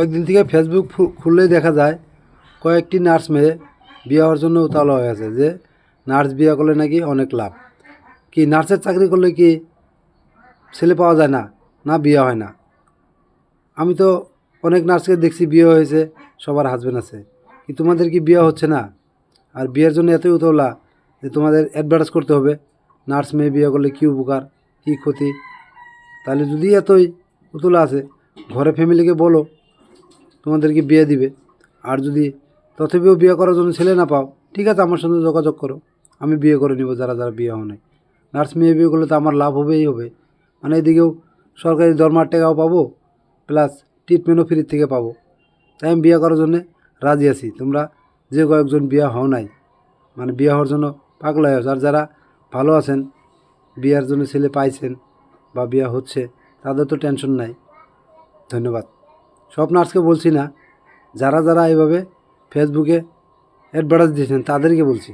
কয়েকদিন থেকে ফেসবুক খুললেই দেখা যায়, কয়েকটি নার্স মেয়ে বিয়ে হওয়ার জন্য উতালা হয়ে আছে যে, নার্স বিয়ে করলে নাকি অনেক লাভ। কি নার্সের চাকরি করলে কি ছেলে পাওয়া যায় না? না, বিয়ে হয় না। আমি তো অনেক নার্সকে দেখছি বিয়ে হয়েছে, সবার হাজব্যান্ড আছে। কি তোমাদের কি বিয়ে হচ্ছে না? আর বিয়ের জন্য এতই উতলা যে তোমাদের অ্যাডভার্টাইজ করতে হবে, নার্স মেয়ে বিয়ে করলে কী উপকার, কী ক্ষতি? তাহলে যদি এতই উতলা আছে, ঘরে ফ্যামিলিকে বলো তোমাদেরকে বিয়ে দিবে। আর যদি তথাপিও বিয়ে করার জন্য ছেলে না পাও, ঠিক আছে, আমার সঙ্গে যোগাযোগ করো। আমি বিয়ে করে নিব যারা যারা বিয়ে হয় নাই। নার্স মেয়ে বিয়ে করলে তো আমার লাভ হবেই হবে। মানে এদিকেও সরকারি দরমার টাকাও পাবো, প্লাস ট্রিটমেন্টও ফ্রি থেকে পাবো। তাই আমি বিয়ে করার জন্যে রাজি আছি। তোমরা যে কয়েকজন বিয়ে হও নাই মানে বিয়ে হওয়ার জন্য পাগল হয়ে আর যারা ভালো আছেন, বিয়ের জন্য ছেলে পাইছেন বা বিয়ে হচ্ছে, তাদের তো টেনশন নাই। ধন্যবাদ। সব নার্সকে বলছি না যারা যারা এইভাবে ফেসবুকে অ্যাডভার্টাইজ দিয়েছেন তাদেরকে বলছি।